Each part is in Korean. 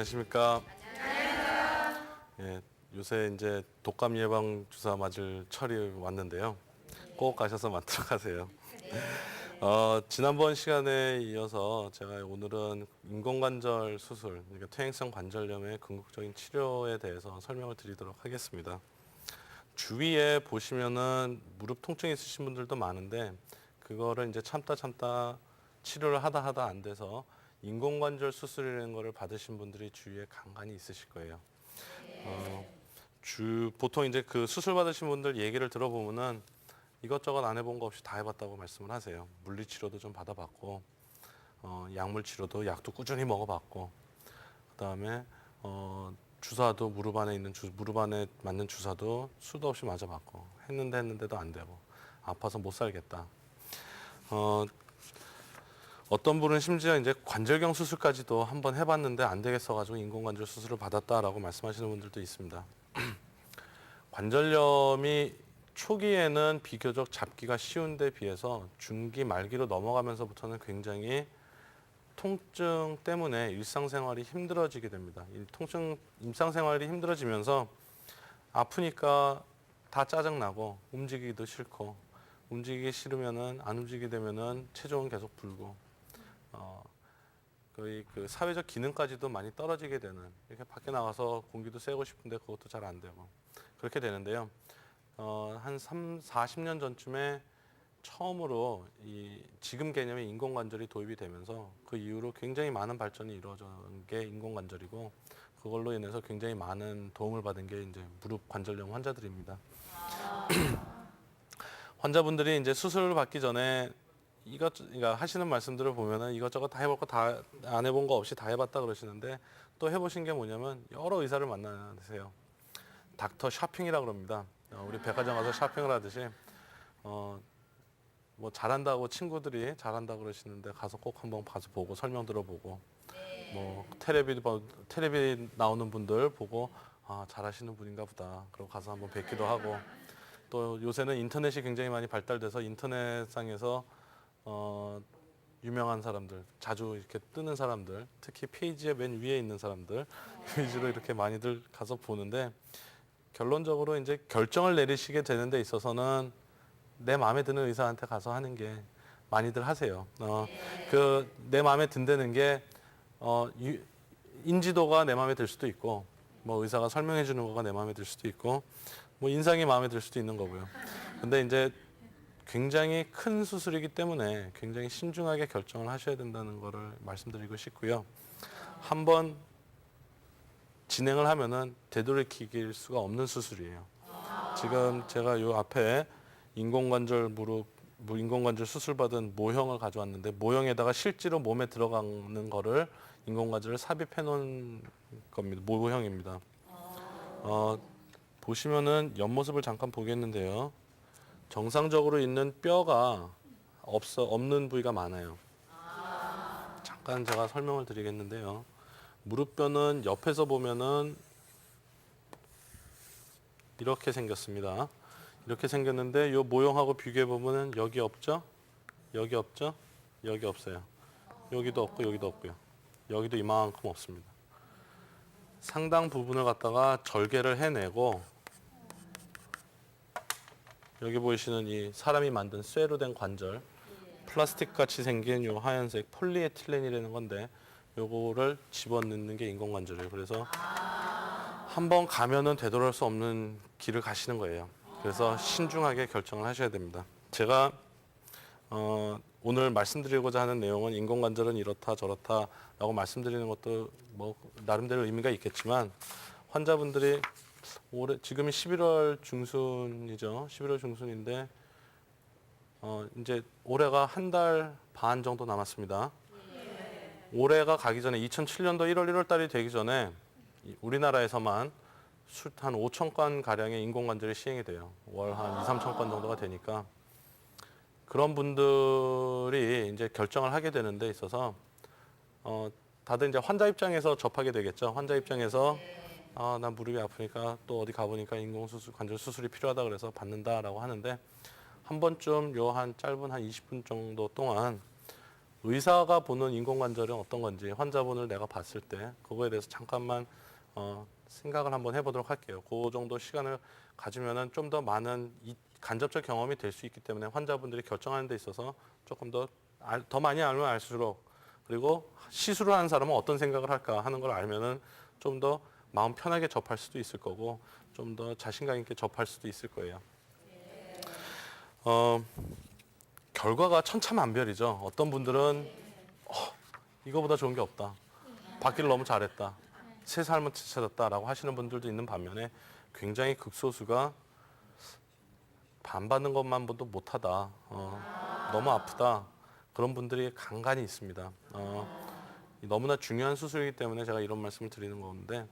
안녕하십니까. 예, 요새 이제 독감 예방 주사 맞을 철이 왔는데요. 꼭 가셔서 맞도록 하세요. 어, 지난번 시간에 이어서 제가 오늘은 인공관절 수술, 그러니까 퇴행성 관절염의 궁극적인 치료에 대해서 설명을 드리도록 하겠습니다. 주위에 보시면은 무릎 통증 있으신 분들도 많은데 그거를 이제 참다 참다 치료를 하다 하다 안 돼서 인공관절 수술이라는 거를 받으신 분들이 주위에 간간히 있으실 거예요. 어, 주 보통 이제 그 수술 받으신 분들 얘기를 들어보면은 이것저것 안 해본 거 없이 다 해봤다고 말씀을 하세요. 물리 치료도 좀 받아봤고, 어, 약물 치료도 약도 꾸준히 먹어봤고, 그 다음에 어, 주사도 무릎 안에 있는 주, 무릎 안에 맞는 주사도 수도 없이 맞아봤고 했는데 했는데도 안 되고 아파서 못 살겠다. 어, 어떤 분은 심지어 이제 관절경 수술까지도 한번 해봤는데 안 되겠어 가지고 인공관절 수술을 받았다라고 말씀하시는 분들도 있습니다. 관절염이 초기에는 비교적 잡기가 쉬운데 비해서 중기 말기로 넘어가면서부터는 굉장히 통증 때문에 일상생활이 힘들어지게 됩니다. 이 통증 일상생활이 힘들어지면서 아프니까 다 짜증나고 움직이기도 싫고 움직이기 싫으면은 안 움직이게 되면은 체중은 계속 불고 어 거의 그 사회적 기능까지도 많이 떨어지게 되는 이렇게 밖에 나가서 공기도 쐬고 싶은데 그것도 잘 안 되고 그렇게 되는데요. 어 한 3, 40년 전쯤에 처음으로 이 지금 개념의 인공관절이 도입이 되면서 그 이후로 굉장히 많은 발전이 이루어진 게 인공관절이고 그걸로 인해서 굉장히 많은 도움을 받은 게 이제 무릎 관절염 환자들입니다. 환자분들이 이제 수술을 받기 전에 이것 그러니까 하시는 말씀들을 보면은 이것저것 다 해볼 거 다 안 해본 거 없이 다 해봤다 그러시는데 또 해보신 게 뭐냐면 여러 의사를 만나세요. 닥터 쇼핑이라 그럽니다. 어, 우리 백화점 가서 쇼핑을 하듯이 어, 뭐 잘한다고 친구들이 잘한다 그러시는데 가서 꼭 한번 봐서 보고 설명 들어보고 뭐 텔레비 봐- 텔레비 나오는 분들 보고 아 잘하시는 분인가 보다. 그리고 가서 한번 뵙기도 하고 또 요새는 인터넷이 굉장히 많이 발달돼서 인터넷상에서 어 유명한 사람들 자주 이렇게 뜨는 사람들 특히 페이지의 맨 위에 있는 사람들 위주로 이렇게 많이들 가서 보는데 결론적으로 이제 결정을 내리시게 되는 데 있어서는 내 마음에 드는 의사한테 가서 하는 게 많이들 하세요. 어, 그 내 마음에 든다는 게 어, 유- 인지도가 내 마음에 들 수도 있고 뭐 의사가 설명해 주는 거가 내 마음에 들 수도 있고 뭐 인상이 마음에 들 수도 있는 거고요. 근데 이제 굉장히 큰 수술이기 때문에 굉장히 신중하게 결정을 하셔야 된다는 거를 말씀드리고 싶고요. 한번 진행을 하면은 되돌이킬 수가 없는 수술이에요. 지금 제가 요 앞에 인공관절 무릎 뭐 인공관절 수술 받은 모형을 가져왔는데 모형에다가 실제로 몸에 들어가는 거를 인공관절을 삽입해 놓은 겁니다. 모형입니다. 어, 보시면은 옆모습을 잠깐 보겠는데요. 정상적으로 있는 뼈가 없어 없는 부위가 많아요. 잠깐 제가 설명을 드리겠는데요. 무릎뼈는 옆에서 보면은 이렇게 생겼습니다. 이렇게 생겼는데 이 모형하고 비교해 보면은 여기 없죠? 여기 없죠? 여기 없어요. 여기도 없고 여기도 없고요. 여기도 이만큼 없습니다. 상당 부분을 갖다가 절개를 해내고 여기 보이시는 이 사람이 만든 쇠로 된 관절 플라스틱 같이 생긴 요 하얀색 폴리에틸렌이라는 건데 요거를 집어넣는 게 인공관절이에요. 그래서 한번 가면은 되돌아올 수 없는 길을 가시는 거예요. 그래서 신중하게 결정을 하셔야 됩니다. 제가 어, 오늘 말씀드리고자 하는 내용은 인공관절은 이렇다 저렇다라고 말씀드리는 것도 뭐 나름대로 의미가 있겠지만 환자분들이 올해 지금이 11월 중순이죠. 11월 중순인데 어, 이제 올해가 한 달 반 정도 남았습니다. 올해가 가기 전에 2007년도 1월 1월 달이 되기 전에 이 우리나라에서만 수- 한 5천 건 가량의 인공관절이 시행이 돼요. 월 한 2, 3천 건 정도가 되니까 그런 분들이 이제 결정을 하게 되는 데 있어서 어 다들 이제 환자 입장에서 접하게 되겠죠. 환자 입장에서 아, 난 무릎이 아프니까 또 어디 가보니까 인공수술, 관절 수술이 필요하다 그래서 받는다라고 하는데 한 번쯤 요 한 짧은 한 20분 정도 동안 의사가 보는 인공관절은 어떤 건지 환자분을 내가 봤을 때 그거에 대해서 잠깐만 어, 생각을 한번 해보도록 할게요. 그 정도 시간을 가지면은 좀 더 많은 이 간접적 경험이 될 수 있기 때문에 환자분들이 결정하는 데 있어서 조금 더더 많이 알면 알수록 그리고 시술을 하는 사람은 어떤 생각을 할까 하는 걸 알면은 좀 더 마음 편하게 접할 수도 있을 거고 좀 더 자신감 있게 접할 수도 있을 거예요. 어, 결과가 천차만별이죠. 어떤 분들은 어, 이거보다 좋은 게 없다. 받기를 너무 잘했다. 새 삶을 찾았다라고 하시는 분들도 있는 반면에 굉장히 극소수가 반 받는 것만 보도 못하다. 어, 너무 아프다. 그런 분들이 간간히 있습니다. 어, 너무나 중요한 수술이기 때문에 제가 이런 말씀을 드리는 건데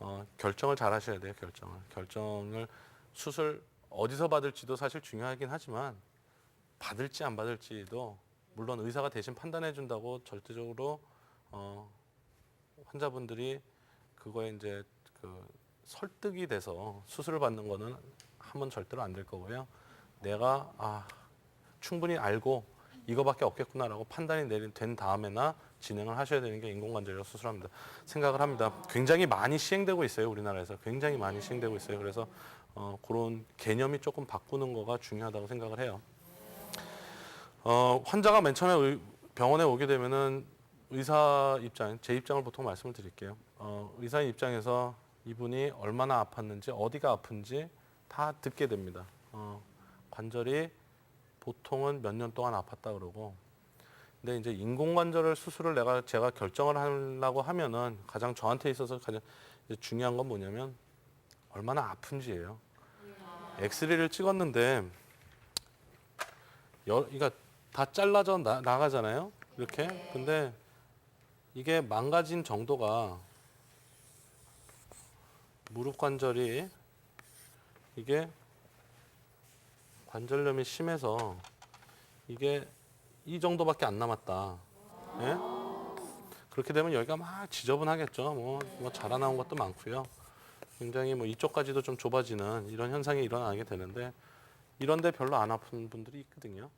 어, 결정을 잘 하셔야 돼요. 결정을. 결정을 수술 어디서 받을지도 사실 중요하긴 하지만 받을지 안 받을지도 물론 의사가 대신 판단해 준다고 절대적으로 어, 환자분들이 그거에 이제 그 설득이 돼서 수술을 받는 거는 하면 절대로 안 될 거고요. 내가 아 충분히 알고 이거밖에 없겠구나라고 판단이 내린 된 다음에나 진행을 하셔야 되는 게 인공관절이라 수술합니다. 생각을 합니다. 굉장히 많이 시행되고 있어요 우리나라에서 굉장히 많이 시행되고 있어요. 그래서 어, 그런 개념이 조금 바꾸는 거가 중요하다고 생각을 해요. 어, 환자가 맨 처음에 의- 병원에 오게 되면은 의사 입장, 제 입장을 보통 말씀을 드릴게요. 어, 의사 입장에서 이분이 얼마나 아팠는지, 어디가 아픈지 다 듣게 됩니다. 어, 관절이 보통은 몇 년 동안 아팠다 그러고, 근데 이제 인공관절을 수술을 내가 제가 결정을 하려고 하면은 가장 저한테 있어서 가장 중요한 건 뭐냐면 얼마나 아픈지예요. 엑스레이를 찍었는데 여, 그러니까 다 잘라져 나, 나가잖아요. 이렇게. 근데 이게 망가진 정도가 무릎 관절이 이게 관절염이 심해서 이게 이 정도밖에 안 남았다. 예? 그렇게 되면 여기가 막 지저분하겠죠. 뭐, 뭐 자라나온 것도 많고요. 굉장히 뭐 이쪽까지도 좀 좁아지는 이런 현상이 일어나게 되는데 이런데 별로 안 아픈 분들이 있거든요.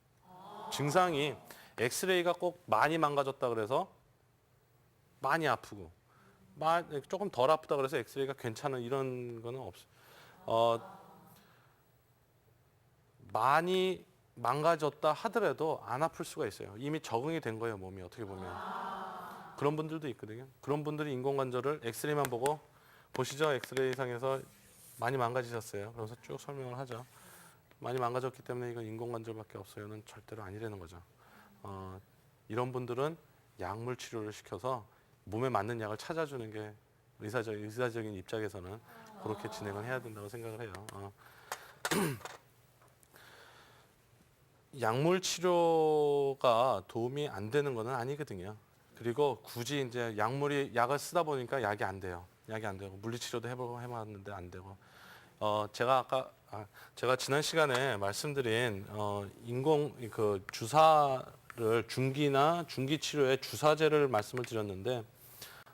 증상이 엑스레이가 꼭 많이 망가졌다 그래서 많이 아프고 마- 조금 덜 아프다 그래서 엑스레이가 괜찮은 이런 거는 없어요. 어, 많이 망가졌다 하더라도 안 아플 수가 있어요. 이미 적응이 된 거예요, 몸이 어떻게 보면. 그런 분들도 있거든요. 그런 분들이 인공관절을 엑스레이만 보고 보시죠. 엑스레이상에서 많이 망가지셨어요. 그래서 쭉 설명을 하죠. 많이 망가졌기 때문에 이건 인공관절밖에 없어요는 절대로 아니라는 거죠. 어, 이런 분들은 약물 치료를 시켜서 몸에 맞는 약을 찾아주는 게 의사적, 의사적인 입장에서는 그렇게 진행을 해야 된다고 생각을 해요. 어. 약물 치료가 도움이 안 되는 것은 아니거든요. 그리고 굳이 이제 약물이 약을 쓰다 보니까 약이 안 돼요. 약이 안 되고 물리치료도 해보고 해봤는데 안 되고. 어 제가 아까 아, 제가 지난 시간에 말씀드린 어 인공 그 주사를 중기나 중기 치료에 주사제를 말씀을 드렸는데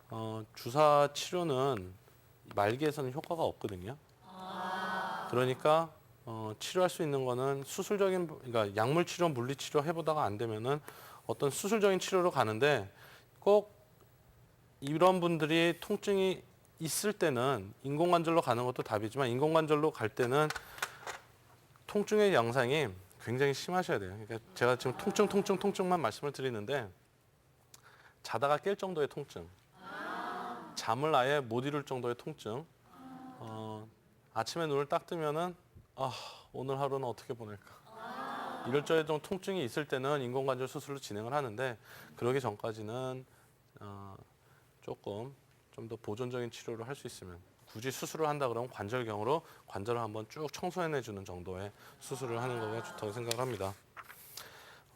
어 주사 치료는 말기에서는 효과가 없거든요. 그러니까 어, 치료할 수 있는 거는 수술적인 그러니까 약물 치료, 물리 치료 해보다가 안 되면은 어떤 수술적인 치료로 가는데 꼭 이런 분들이 통증이 있을 때는 인공관절로 가는 것도 답이지만 인공관절로 갈 때는 통증의 양상이 굉장히 심하셔야 돼요. 그러니까 제가 지금 통증, 통증, 통증만 말씀을 드리는데 자다가 깰 정도의 통증, 잠을 아예 못 이룰 정도의 통증, 어, 아침에 눈을 딱 뜨면은 아 오늘 하루는 어떻게 보낼까 이럴 정도 통증이 있을 때는 인공관절 수술로 진행을 하는데 그러기 전까지는 어, 조금 좀 더 보존적인 치료를 할 수 있으면 굳이 수술을 한다 그러면 관절경으로 관절을 한번 쭉 청소해내 주는 정도의 수술을 하는 거가 좋다고 생각을 합니다.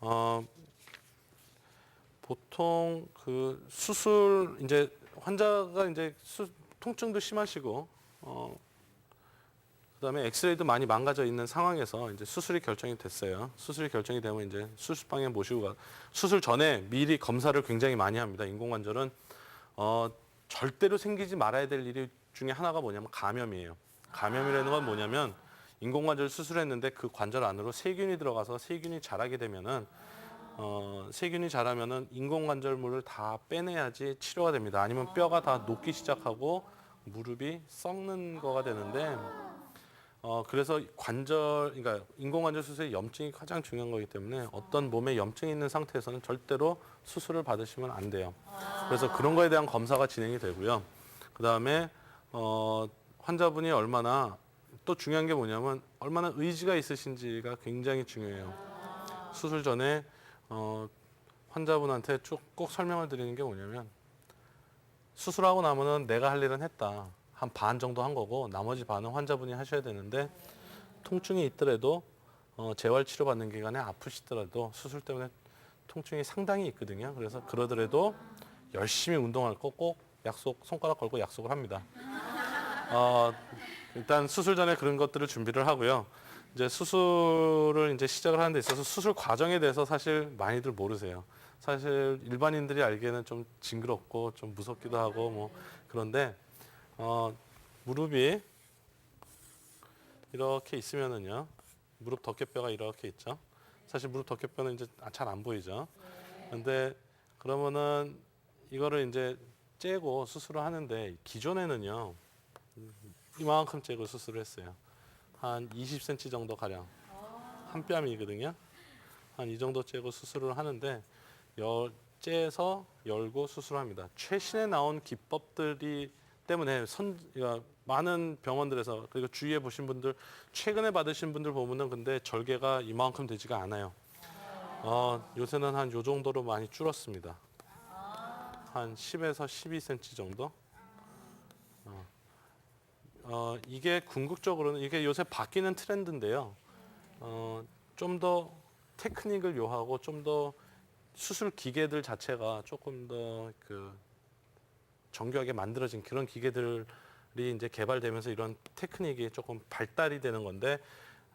어, 보통 그 수술 이제 환자가 이제 수, 통증도 심하시고 어, 그다음에 엑스레이도 많이 망가져 있는 상황에서 이제 수술이 결정이 됐어요. 수술이 결정이 되면 이제 수술방에 모시고 가 수술 전에 미리 검사를 굉장히 많이 합니다. 인공관절은 어, 절대로 생기지 말아야 될 일이 중에 하나가 뭐냐면 감염이에요. 감염이라는 건 뭐냐면 인공관절 수술했는데 그 관절 안으로 세균이 들어가서 세균이 자라게 되면은 어, 세균이 자라면은 인공관절물을 다 빼내야지 치료가 됩니다. 아니면 뼈가 다 녹기 시작하고 무릎이 썩는 거가 되는데 어, 그래서 관절, 그러니까 인공관절 수술의 염증이 가장 중요한 거기 때문에 어떤 몸에 염증이 있는 상태에서는 절대로 수술을 받으시면 안 돼요. 그래서 그런 거에 대한 검사가 진행이 되고요. 그 다음에 어, 환자분이 얼마나 또 중요한 게 뭐냐면 얼마나 의지가 있으신지가 굉장히 중요해요. 수술 전에 어, 환자분한테 쭉 꼭 설명을 드리는 게 뭐냐면 수술하고 나면은 내가 할 일은 했다. 한 반 정도 한 거고 나머지 반은 환자분이 하셔야 되는데 통증이 있더라도 어, 재활 치료 받는 기간에 아프시더라도 수술 때문에 통증이 상당히 있거든요. 그래서 그러더라도 열심히 운동할 거 꼭 약속 손가락 걸고 약속을 합니다. 어, 일단 수술 전에 그런 것들을 준비를 하고요. 이제 수술을 이제 시작을 하는 데 있어서 수술 과정에 대해서 사실 많이들 모르세요. 사실 일반인들이 알기에는 좀 징그럽고 좀 무섭기도 하고 뭐 그런데 어, 무릎이 이렇게 있으면은요. 무릎 덮개뼈가 이렇게 있죠. 사실 무릎 덮개뼈는 이제 잘 안 보이죠. 근데 그러면은 이거를 이제 째고 수술을 하는데 기존에는요. 이만큼 째고 수술을 했어요. 한 20cm 정도 가량 한 뺨이거든요. 한 이 정도 째고 수술을 하는데 열 째서 열고 수술합니다. 최신에 나온 기법들이 때문에 선 그러니까 많은 병원들에서 그리고 주위에 보신 분들 최근에 받으신 분들 보면은 근데 절개가 이만큼 되지가 않아요. 어, 요새는 한 요 정도로 많이 줄었습니다. 한 10에서 12cm 정도. 어, 어, 이게 궁극적으로는 이게 요새 바뀌는 트렌드인데요. 어, 좀 더 테크닉을 요하고 좀 더 수술 기계들 자체가 조금 더그 정교하게 만들어진 그런 기계들이 이제 개발되면서 이런 테크닉이 조금 발달이 되는 건데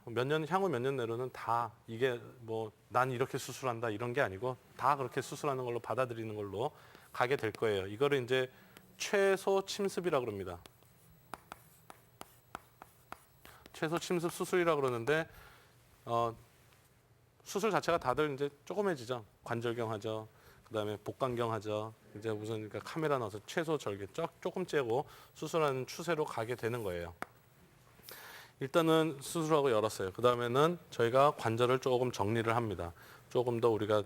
몇 년 향후 몇 년 내로는 다 이게 뭐 난 이렇게 수술한다 이런 게 아니고 다 그렇게 수술하는 걸로 받아들이는 걸로 가게 될 거예요. 이거를 이제 최소 침습이라 그럽니다. 최소 침습 수술이라 그러는데 어, 수술 자체가 다들 이제 조그매지죠. 관절경 하죠. 그다음에 복강경 하죠. 이제 무슨 그러니까 카메라 넣어서 최소 절개 쫙 조금 째고 수술하는 추세로 가게 되는 거예요. 일단은 수술하고 열었어요. 그다음에는 저희가 관절을 조금 정리를 합니다. 조금 더 우리가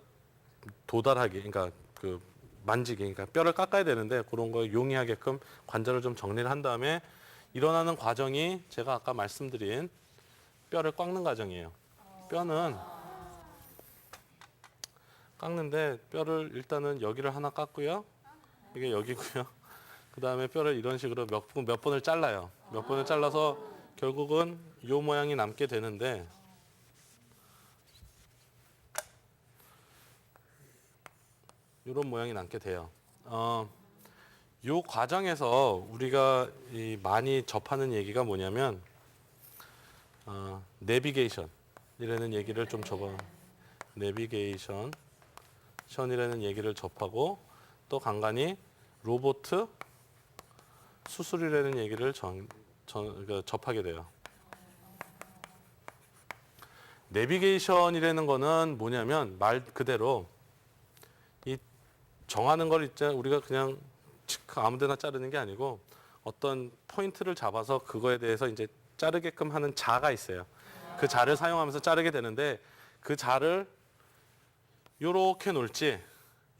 도달하게 그러니까 그 만지게 그러니까 뼈를 깎아야 되는데 그런 거 용이하게끔 관절을 좀 정리를 한 다음에 일어나는 과정이 제가 아까 말씀드린 뼈를 깎는 과정이에요. 뼈는 깎는데 뼈를 일단은 여기를 하나 깎고요. 이게 여기고요. 그 다음에 뼈를 이런 식으로 몇, 번- 몇 번을 잘라요. 몇 번을 잘라서 결국은 요 모양이 남게 되는데 이런 모양이 남게 돼요. 어, 요 과정에서 우리가 이 많이 접하는 얘기가 뭐냐면 어, 내비게이션 이라는 얘기를 좀 접어 내비게이션 션이라는 얘기를 접하고 또 간간히 로보트 수술이라는 얘기를 전, 전, 그 접하게 돼요. 내비게이션이라는 거는 뭐냐면 말 그대로 이 정하는 걸 있잖아 우리가 그냥 칙 아무데나 자르는 게 아니고 어떤 포인트를 잡아서 그거에 대해서 이제 자르게끔 하는 자가 있어요. 그 자를 사용하면서 자르게 되는데 그 자를 요렇게 놓을지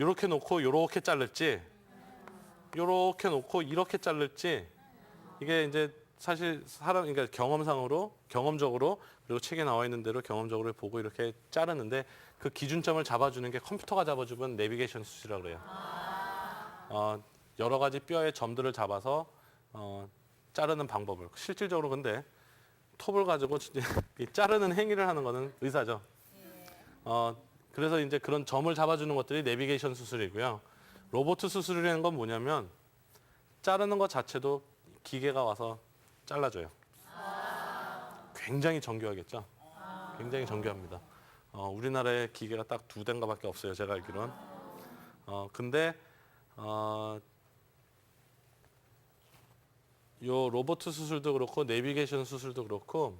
요렇게 놓고 요렇게 자를지 요렇게 놓고 이렇게 자를지 이게 이제 사실 사람 그러니까 경험상으로 경험적으로 그리고 책에 나와 있는 대로 경험적으로 보고 이렇게 자르는데 그 기준점을 잡아주는 게 컴퓨터가 잡아주면 내비게이션 수술이라고 그래요. 어, 여러 가지 뼈의 점들을 잡아서 어, 자르는 방법을 실질적으로 근데 톱을 가지고 이 자르는 행위를 하는 거는 의사죠. 어, 그래서 이제 그런 점을 잡아주는 것들이 내비게이션 수술이고요. 로보트 수술이라는 건 뭐냐면 자르는 것 자체도 기계가 와서 잘라줘요. 굉장히 정교하겠죠. 굉장히 정교합니다. 어, 우리나라에 기계가 딱 두 대인가밖에 없어요. 제가 알기로는. 어, 근데 어, 요 로보트 수술도 그렇고 내비게이션 수술도 그렇고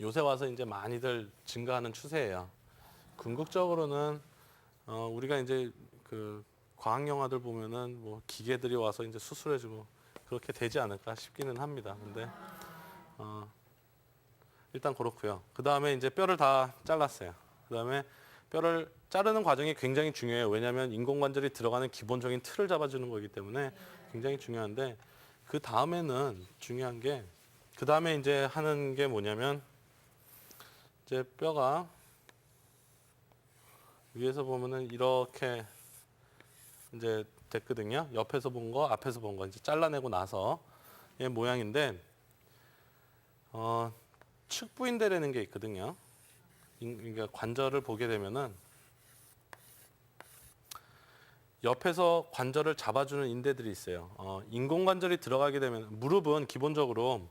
요새 와서 이제 많이들 증가하는 추세예요. 궁극적으로는 어, 우리가 이제 그 과학 영화들 보면은 뭐 기계들이 와서 이제 수술해주고 그렇게 되지 않을까 싶기는 합니다. 근데 어, 일단 그렇고요. 그 다음에 이제 뼈를 다 잘랐어요. 그 다음에 뼈를 자르는 과정이 굉장히 중요해요. 왜냐하면 인공관절이 들어가는 기본적인 틀을 잡아주는 거기 때문에 굉장히 중요한데 그 다음에는 중요한 게 그 다음에 이제 하는 게 뭐냐면 이제 뼈가 위에서 보면은 이렇게 이제 됐거든요. 옆에서 본 거, 앞에서 본 거 이제 잘라내고 나서 의 모양인데 어, 측부인대라는 게 있거든요. 인- 그러니까 관절을 보게 되면은 옆에서 관절을 잡아주는 인대들이 있어요. 어, 인공관절이 들어가게 되면 무릎은 기본적으로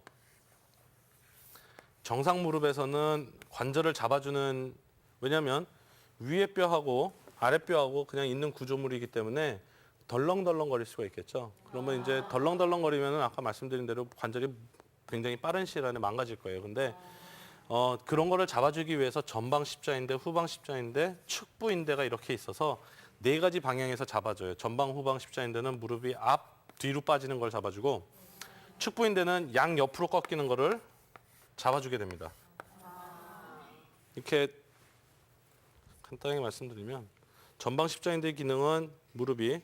정상 무릎에서는 관절을 잡아주는 왜냐하면 위에 뼈하고 아래 뼈하고 그냥 있는 구조물이기 때문에 덜렁덜렁 거릴 수가 있겠죠. 그러면 이제 덜렁덜렁 거리면은 아까 말씀드린 대로 관절이 굉장히 빠른 시일 안에 망가질 거예요. 근데 어, 그런 거를 잡아주기 위해서 전방 십자인대, 후방 십자인대, 측부인대가 이렇게 있어서 네 가지 방향에서 잡아줘요. 전방, 후방 십자인대는 무릎이 앞, 뒤로 빠지는 걸 잡아주고 측부인대는 양 옆으로 꺾이는 거를 잡아주게 됩니다. 이렇게 간단하게 말씀드리면 전방 십자인대의 기능은 무릎이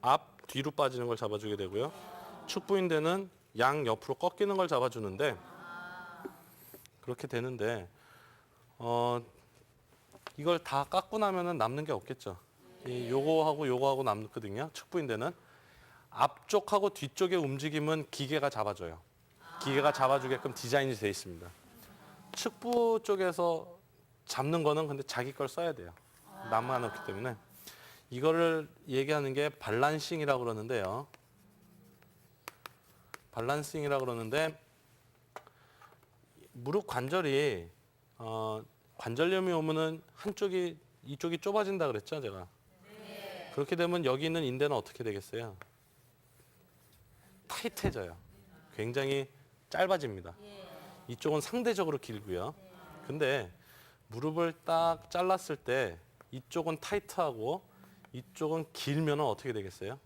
앞, 뒤로 빠지는 걸 잡아주게 되고요. 측부인대는 양 옆으로 꺾이는 걸 잡아주는데 그렇게 되는데 어 이걸 다 깎고 나면은 남는 게 없겠죠. 이 요거하고 요거하고 남거든요. 측부인대는 앞쪽하고 뒤쪽의 움직임은 기계가 잡아줘요. 기계가 잡아주게끔 디자인이 돼 있습니다. 측부 쪽에서 잡는 거는 근데 자기 걸 써야 돼요. 남만 없기 때문에 이거를 얘기하는 게 밸런싱이라고 그러는데요. 밸런싱이라고 그러는데 무릎 관절이 어, 관절염이 오면은 한쪽이 이쪽이 좁아진다 그랬죠, 제가. 그렇게 되면 여기 있는 인대는 어떻게 되겠어요? 타이트해져요. 굉장히 짧아집니다. 이쪽은 상대적으로 길고요. 근데 무릎을 딱 잘랐을 때 이쪽은 타이트하고 이쪽은 길면은 어떻게 되겠어요?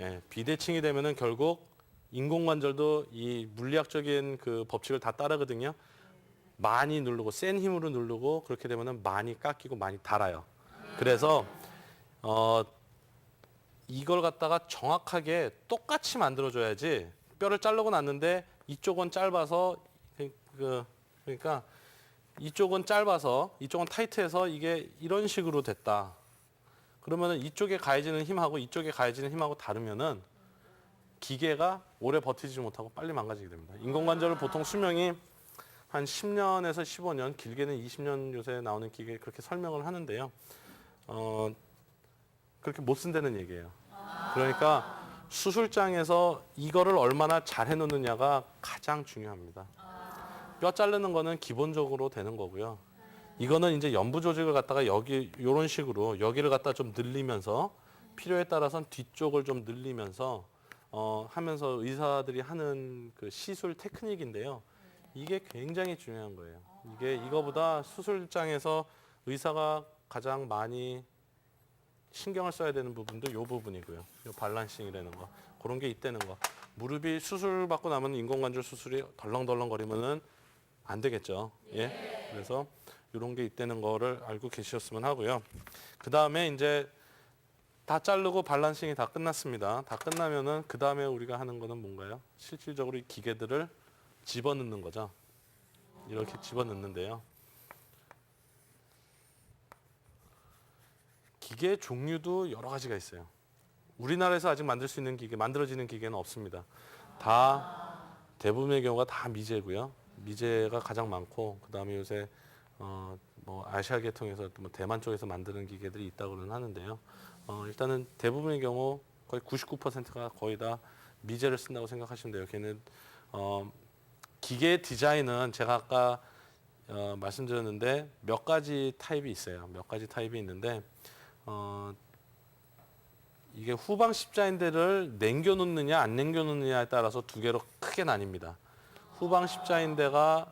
예, 비대칭이 되면은 결국 인공관절도 이 물리학적인 그 법칙을 다 따르거든요. 많이 누르고 센 힘으로 누르고 그렇게 되면은 많이 깎이고 많이 달아요. 그래서 어 이걸 갖다가 정확하게 똑같이 만들어줘야지 뼈를 자르고 났는데 이쪽은 짧아서 그 그러니까 이쪽은 짧아서 이쪽은 타이트해서 이게 이런 식으로 됐다. 그러면은 이쪽에 가해지는 힘하고 이쪽에 가해지는 힘하고 다르면은 기계가 오래 버티지 못하고 빨리 망가지게 됩니다. 인공관절은 보통 수명이 한 10년에서 15년, 길게는 20년 요새 나오는 기계 그렇게 설명을 하는데요. 어, 그렇게 못 쓴다는 얘기예요. 그러니까 수술장에서 이거를 얼마나 잘 해놓느냐가 가장 중요합니다. 뼈 자르는 거는 기본적으로 되는 거고요. 이거는 이제 연부 조직을 갖다가 여기 이런 식으로 여기를 갖다 좀 늘리면서 필요에 따라서는 뒤쪽을 좀 늘리면서 어, 하면서 의사들이 하는 그 시술 테크닉인데요. 이게 굉장히 중요한 거예요. 이게 이거보다 수술장에서 의사가 가장 많이 신경을 써야 되는 부분도 이 부분이고요. 이 밸런싱이라는 거. 그런 게 있다는 거. 무릎이 수술 받고 나면 인공관절 수술이 덜렁덜렁 거리면은 안 되겠죠. 예. 그래서 이런 게 있다는 거를 알고 계셨으면 하고요. 그 다음에 이제 다 자르고 밸런싱이 다 끝났습니다. 다 끝나면은 그 다음에 우리가 하는 거는 뭔가요? 실질적으로 이 기계들을 집어넣는 거죠. 이렇게 집어넣는데요. 기계 종류도 여러 가지가 있어요. 우리나라에서 아직 만들 수 있는 기계, 만들어지는 기계는 없습니다. 다 대부분의 경우가 다 미제고요. 미제가 가장 많고 그다음에 요새 어, 뭐 아시아 계 통해서 뭐 대만 쪽에서 만드는 기계들이 있다고는 하는데요. 어, 일단은 대부분의 경우 거의 99%가 거의 다 미제를 쓴다고 생각하시면 돼요. 걔는 어, 기계 디자인은 제가 아까 어, 말씀드렸는데 몇 가지 타입이 있어요. 몇 가지 타입이 있는데 어, 이게 후방 십자인대를 남겨 놓느냐 안 남겨 놓느냐에 따라서 두 개로 크게 나뉩니다. 후방 십자인대가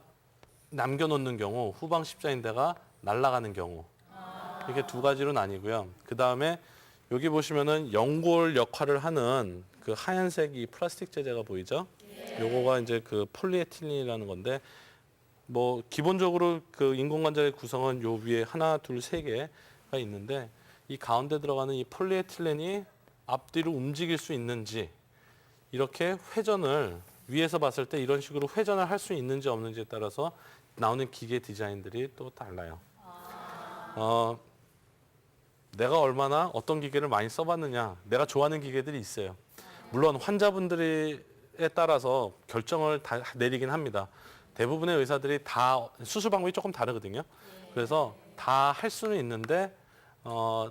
남겨 놓는 경우, 후방 십자인대가 날아가는 경우. 이게 두 가지로 나뉘고요. 그 다음에 여기 보시면은 연골 역할을 하는 그 하얀색 이 플라스틱 재재가 보이죠? 요거가 이제 그 폴리에틸렌이라는 건데 뭐 기본적으로 그 인공관절의 구성은 요 위에 하나, 둘, 세 개가 있는데 이 가운데 들어가는 이 폴리에틸렌이 앞뒤로 움직일 수 있는지 이렇게 회전을 위에서 봤을 때 이런 식으로 회전을 할 수 있는지 없는지에 따라서 나오는 기계 디자인들이 또 달라요. 어, 내가 얼마나 어떤 기계를 많이 써봤느냐, 내가 좋아하는 기계들이 있어요. 물론 환자분들에 따라서 결정을 다 내리긴 합니다. 대부분의 의사들이 다 수술 방법이 조금 다르거든요. 그래서 다 할 수는 있는데 어,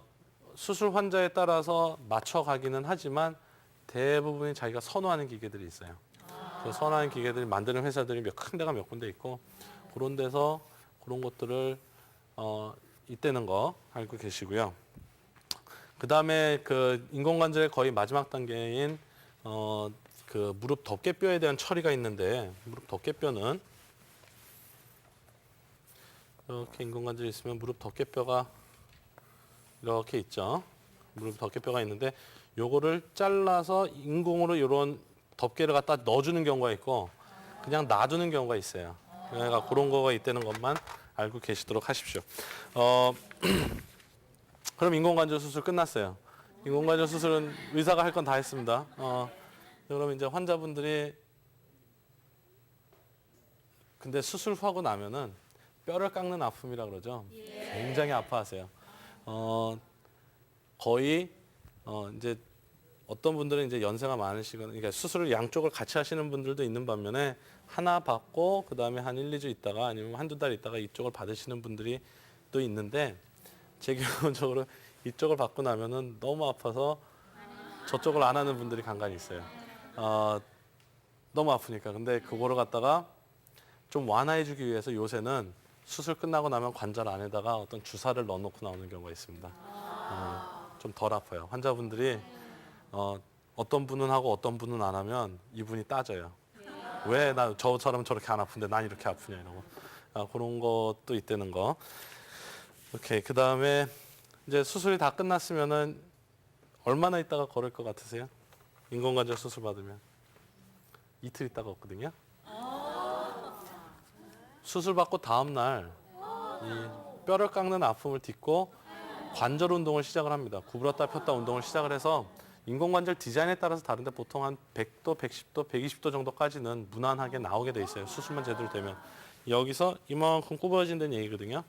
수술 환자에 따라서 맞춰 가기는 하지만 대부분이 자기가 선호하는 기계들이 있어요. 그 선호하는 기계들이 만드는 회사들이 몇, 큰 데가 몇 군데 있고 그런 데서 그런 것들을 어, 있다는 거 알고 계시고요. 그 다음에 그 인공관절의 거의 마지막 단계인 어, 그 무릎 덮개뼈에 대한 처리가 있는데 무릎 덮개뼈는 이렇게 인공관절이 있으면 무릎 덮개뼈가 이렇게 있죠. 무릎 덮개뼈가 있는데 요거를 잘라서 인공으로 이런 덮개를 갖다 넣어주는 경우가 있고 그냥 놔두는 경우가 있어요. 그러니까 그런 거가 있다는 것만 알고 계시도록 하십시오. 어, 그럼 인공관절 수술 끝났어요. 인공관절 수술은 의사가 할 건 다 했습니다. 어, 그러면 이제 환자분들이 근데 수술 하고 나면은 뼈를 깎는 아픔이라 그러죠. 굉장히 아파하세요. 어, 거의 어, 이제 어떤 분들은 이제 연세가 많으시거나 그러니까 수술을 양쪽을 같이 하시는 분들도 있는 반면에 하나 받고 그다음에 한 1, 2주 있다가 아니면 한두 달 있다가 이쪽을 받으시는 분들이 또 있는데 제 경우적으로 이쪽을 받고 나면은 너무 아파서 저쪽을 안 하는 분들이 간간히 있어요. 어, 너무 아프니까. 근데 그거를 갖다가 좀 완화해 주기 위해서 요새는 수술 끝나고 나면 관절 안에다가 어떤 주사를 넣어놓고 나오는 경우가 있습니다. 어, 좀덜 아파요. 환자분들이 어, 어떤 분은 하고 어떤 분은 안 하면 이분이 따져요. 왜 나 저처럼 저렇게 안 아픈데 난 이렇게 아프냐 이러고 아, 그런 것도 있다는 거. 오케이 그 다음에 이제 수술이 다 끝났으면은 얼마나 있다가 걸을 것 같으세요? 인공관절 수술 받으면 이틀 있다가 없거든요. 수술 받고 다음 날이 뼈를 깎는 아픔을 딛고 관절 운동을 시작을 합니다. 구부렸다 폈다 운동을 시작을 해서 인공관절 디자인에 따라서 다른데 보통 한 100도, 110도, 120도 정도까지는 무난하게 나오게 돼 있어요. 수술만 제대로 되면 여기서 이만큼 구부러진다는 얘기거든요.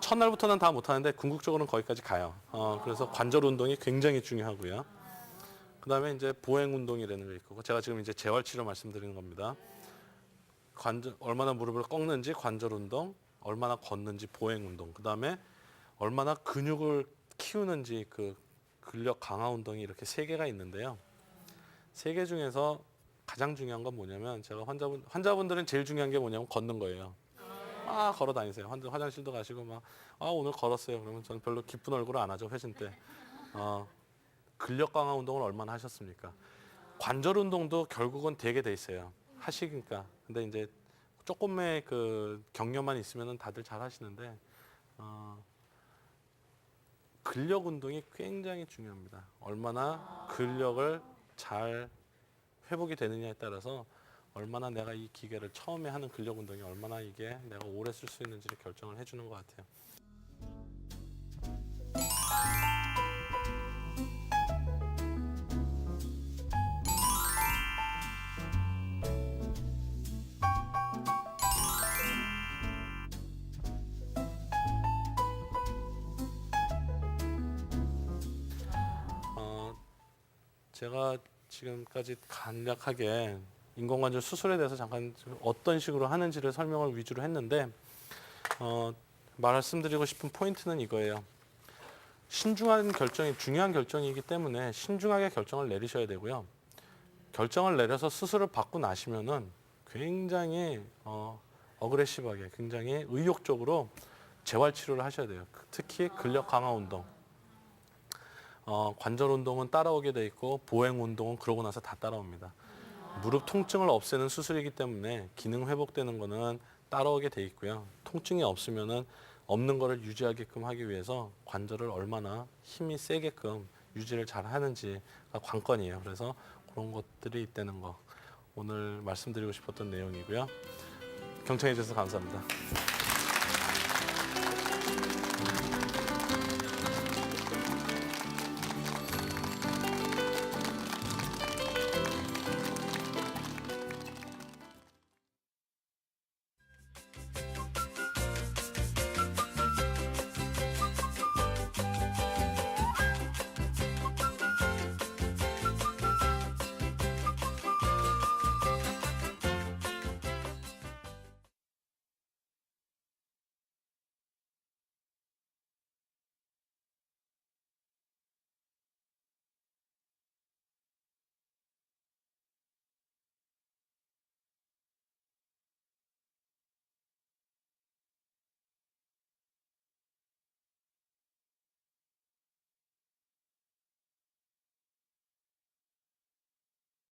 첫날부터는 다 못하는데 궁극적으로는 거기까지 가요. 어, 그래서 관절 운동이 굉장히 중요하고요. 그 다음에 이제 보행 운동이라는 게 있고 제가 지금 이제 재활 치료 말씀드리는 겁니다. 관절 얼마나 무릎을 꺾는지 관절 운동, 얼마나 걷는지 보행 운동. 그 다음에 얼마나 근육을 키우는지 그 근력 강화 운동이 이렇게 세 개가 있는데요. 세 개 중에서 가장 중요한 건 뭐냐면 제가 환자분 환자분들은 제일 중요한 게 뭐냐면 걷는 거예요. 막 걸어 다니세요. 환자 화장실도 가시고 막 아 오늘 걸었어요. 그러면 저는 별로 기쁜 얼굴을 안 하죠 회진 때. 어, 근력 강화 운동을 얼마나 하셨습니까? 관절 운동도 결국은 되게 돼 있어요. 하시니까. 근데 이제 조금의 그 격려만 있으면은 다들 잘 하시는데 어, 근력 운동이 굉장히 중요합니다. 얼마나 근력을 잘 회복이 되느냐에 따라서 얼마나 내가 이 기계를 처음에 하는 근력 운동이 얼마나 이게 내가 오래 쓸 수 있는지를 결정을 해주는 것 같아요. 제가 지금까지 간략하게 인공관절 수술에 대해서 잠깐 좀 어떤 식으로 하는지를 설명을 위주로 했는데 어, 말씀드리고 싶은 포인트는 이거예요. 신중한 결정이 중요한 결정이기 때문에 신중하게 결정을 내리셔야 되고요. 결정을 내려서 수술을 받고 나시면은 굉장히 어, 어그레시브하게 굉장히 의욕적으로 재활 치료를 하셔야 돼요. 특히 근력 강화 운동. 어, 관절 운동은 따라오게 돼 있고 보행 운동은 그러고 나서 다 따라옵니다. 무릎 통증을 없애는 수술이기 때문에 기능 회복되는 거는 따라오게 돼 있고요. 통증이 없으면은 없는 거를 유지하게끔 하기 위해서 관절을 얼마나 힘이 세게끔 유지를 잘 하는지가 관건이에요. 그래서 그런 것들이 있다는 거 오늘 말씀드리고 싶었던 내용이고요. 경청해 주셔서 감사합니다.